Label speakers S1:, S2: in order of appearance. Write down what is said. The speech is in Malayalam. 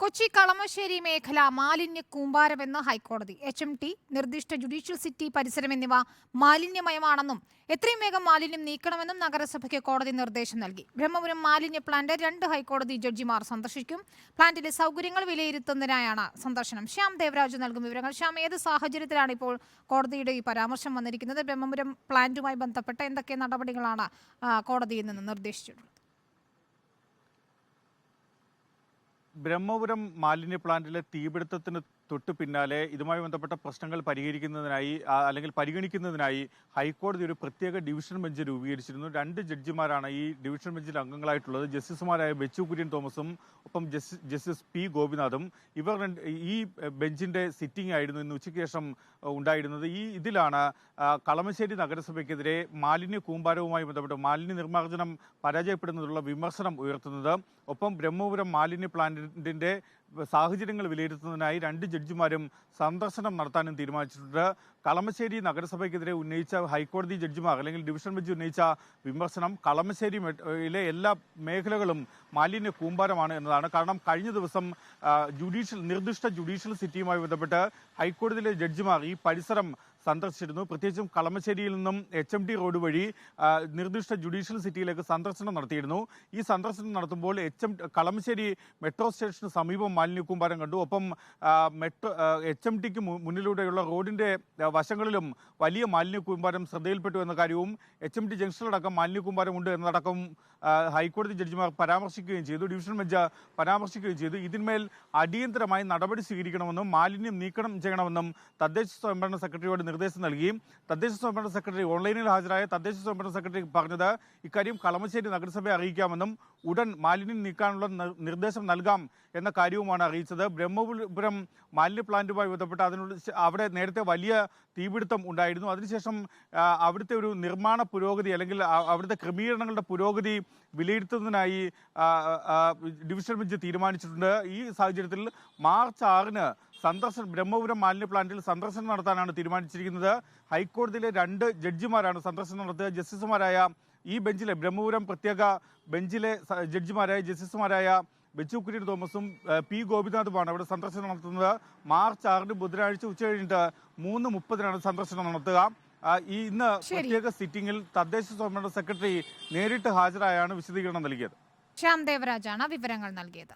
S1: കൊച്ചി കളമശ്ശേരി മേഖല മാലിന്യ കൂമ്പാരമെന്ന് ഹൈക്കോടതി. എച്ച് എം ടി നിർദ്ദിഷ്ട ജുഡീഷ്യൽ സിറ്റി പരിസരം എന്നിവ മാലിന്യമയമാണെന്നും എത്രയും വേഗം മാലിന്യം നീക്കണമെന്നും നഗരസഭയ്ക്ക് കോടതി നിർദ്ദേശം നൽകി. ബ്രഹ്മപുരം മാലിന്യ പ്ലാന്റ് രണ്ട് ഹൈക്കോടതി ജഡ്ജിമാർ സന്ദർശിക്കും. പ്ലാന്റിലെ സൗകര്യങ്ങൾ വിലയിരുത്തുന്നതിനായാണ് സന്ദർശനം. ശ്യാം ദേവരാജ് നൽകും വിവരങ്ങൾ. ശ്യാം ഏത് സാഹചര്യത്തിലാണ് ഇപ്പോൾ കോടതിയുടെ ഈ പരാമർശം വന്നിരിക്കുന്നത്? ബ്രഹ്മപുരം പ്ലാന്റുമായി ബന്ധപ്പെട്ട എന്തൊക്കെ നടപടികളാണ് കോടതിയിൽ നിന്ന് നിർദ്ദേശിച്ചിട്ടുള്ളത്?
S2: ബ്രഹ്മപുരം മാലിന്യ പ്ലാന്റിലെ തീപിടുത്തത്തിന് തൊട്ട് പിന്നാലെ ഇതുമായി ബന്ധപ്പെട്ട പ്രശ്നങ്ങൾ പരിഹരിക്കുന്നതിനായി അല്ലെങ്കിൽ പരിഗണിക്കുന്നതിനായി ഹൈക്കോടതി ഒരു പ്രത്യേക ഡിവിഷൻ ബെഞ്ച് രൂപീകരിച്ചിരുന്നു. രണ്ട് ജഡ്ജിമാരാണ് ഈ ഡിവിഷൻ ബെഞ്ചിൽ അംഗങ്ങളായിട്ടുള്ളത്. ജസ്റ്റിസുമാരായ ബെച്ചു കുര്യൻ തോമസും ഒപ്പം ജസ്റ്റിസ് പി ഗോപിനാഥും. ഇവർ ഈ ബെഞ്ചിന്റെ സിറ്റിംഗ് ആയിരുന്നു ഇന്ന് ഉച്ചയ്ക്ക് ശേഷം ഉണ്ടായിരുന്നത്. ഈ ഇതിലാണ് കളമശ്ശേരി നഗരസഭയ്ക്കെതിരെ മാലിന്യ കൂമ്പാരവുമായി ബന്ധപ്പെട്ട് മാലിന്യ നിർമ്മാർജനം പരാജയപ്പെടുന്നതിനുള്ള വിമർശനം ഉയർത്തുന്നത്. ഒപ്പം ബ്രഹ്മപുരം മാലിന്യ പ്ലാന്റിന്റെ സാഹചര്യങ്ങൾ വിലയിരുത്തുന്നതിനായി രണ്ട് ജഡ്ജിമാരും സന്ദർശനം നടത്താനും തീരുമാനിച്ചിട്ടുണ്ട്. കളമശ്ശേരി നഗരസഭയ്ക്കെതിരെ ഉന്നയിച്ച ഹൈക്കോടതി ജഡ്ജിമാർ അല്ലെങ്കിൽ ഡിവിഷൻ ബെഞ്ച് ഉന്നയിച്ച വിമർശനം കളമശ്ശേരിയിലെ എല്ലാ മേഖലകളും മാലിന്യ കൂമ്പാരമാണ് എന്നതാണ്. കാരണം കഴിഞ്ഞ ദിവസം ജുഡീഷ്യൽ നിർദ്ദിഷ്ട ജുഡീഷ്യൽ സിറ്റിയുമായി ബന്ധപ്പെട്ട് ഹൈക്കോടതിയിലെ ജഡ്ജിമാർ ഈ പരിസരം സന്ദർശിച്ചിരുന്നു. പ്രത്യേകിച്ചും കളമശ്ശേരിയിൽ നിന്നും എച്ച് എം ടി റോഡ് വഴി നിർദ്ദിഷ്ട ജുഡീഷ്യൽ സിറ്റിയിലേക്ക് സന്ദർശനം നടത്തിയിരുന്നു. ഈ സന്ദർശനം നടത്തുമ്പോൾ എച്ച് എം കളമശ്ശേരി മെട്രോ സ്റ്റേഷന് സമീപം മാലിന്യ കൂമ്പാരം കണ്ടു. ഒപ്പം മെട്രോ എച്ച് എം ടിക്ക് മുന്നിലൂടെയുള്ള റോഡിന്റെ വശങ്ങളിലും വലിയ മാലിന്യ കൂമ്പാരം ശ്രദ്ധയിൽപ്പെട്ടു എന്ന കാര്യവും എച്ച് എം ടി ജംഗ്ഷനിലടക്കം മാലിന്യ കൂമ്പാരം ഉണ്ട് എന്നതടക്കം ഹൈക്കോടതി ജഡ്ജിമാർ പരാമർശിക്കുകയും ചെയ്തു. ഡിവിഷൻ ബെഞ്ച് പരാമർശിക്കുകയും ചെയ്തു. ഇതിന്മേൽ അടിയന്തരമായി നടപടി സ്വീകരിക്കണമെന്നും മാലിന്യം നീക്കണം ചെയ്യണമെന്നും തദ്ദേശ സ്വയംഭരണ സെക്രട്ടറിയോട് നിർദ്ദേശം നൽകി തദ്ദേശ സ്വയംഭരണ സെക്രട്ടറി ഓൺലൈനിൽ ഹാജരായ തദ്ദേശ സ്വയംഭരണ സെക്രട്ടറി പറഞ്ഞത് ഇക്കാര്യം കളമശ്ശേരി നഗരസഭയെ അറിയിക്കാമെന്നും ഉടൻ മാലിന്യം നീക്കാനുള്ള നിർദ്ദേശം നൽകാം എന്ന കാര്യവുമാണ് അറിയിച്ചത്. ബ്രഹ്മപുരം മാലിന്യ പ്ലാന്റുമായി ബന്ധപ്പെട്ട് അതിനുള്ള അവിടെ നേരത്തെ വലിയ തീപിടുത്തം ഉണ്ടായിരുന്നു. അതിനുശേഷം അവിടുത്തെ ഒരു നിർമ്മാണ പുരോഗതി അല്ലെങ്കിൽ അവിടുത്തെ ക്രമീകരണങ്ങളുടെ പുരോഗതി വിലയിരുത്തുന്നതിനായി ഡിവിഷൻ ബെഞ്ച് തീരുമാനിച്ചിട്ടുണ്ട്. ഈ സാഹചര്യത്തിൽ മാർച്ച് ആറിന് സന്ദർശനം ബ്രഹ്മപുരം മാലിന്യ പ്ലാന്റിൽ സന്ദർശനം നടത്താനാണ് തീരുമാനിച്ചിരിക്കുന്നത്. ഹൈക്കോടതിയിലെ രണ്ട് ജഡ്ജിമാരാണ് സന്ദർശനം നടത്തുക ജസ്റ്റിസുമാരായ ഈ ബെഞ്ചിലെ ബ്രഹ്മപുരം പ്രത്യേക ബെഞ്ചിലെ ജഡ്ജിമാരായ ജസ്റ്റിസുമാരായ ബെച്ചു കുര്യൻ തോമസും പി ഗോപിനാഥുമാണ് അവിടെ സന്ദർശനം നടത്തുന്നത്. മാർച്ച് ആറിന് ബുധനാഴ്ച ഉച്ച കഴിഞ്ഞിട്ട് മൂന്ന് മുപ്പതിനാണ് സന്ദർശനം നടത്തുക. ഈ ഇന്ന് പ്രത്യേക സിറ്റിംഗിൽ തദ്ദേശ സ്വയംഭരണ സെക്രട്ടറി നേരിട്ട് ഹാജരായാണ് വിശദീകരണം നൽകിയത്.
S1: ശ്യാം ദേവരാജാണ് വിവരങ്ങൾ നൽകിയത്.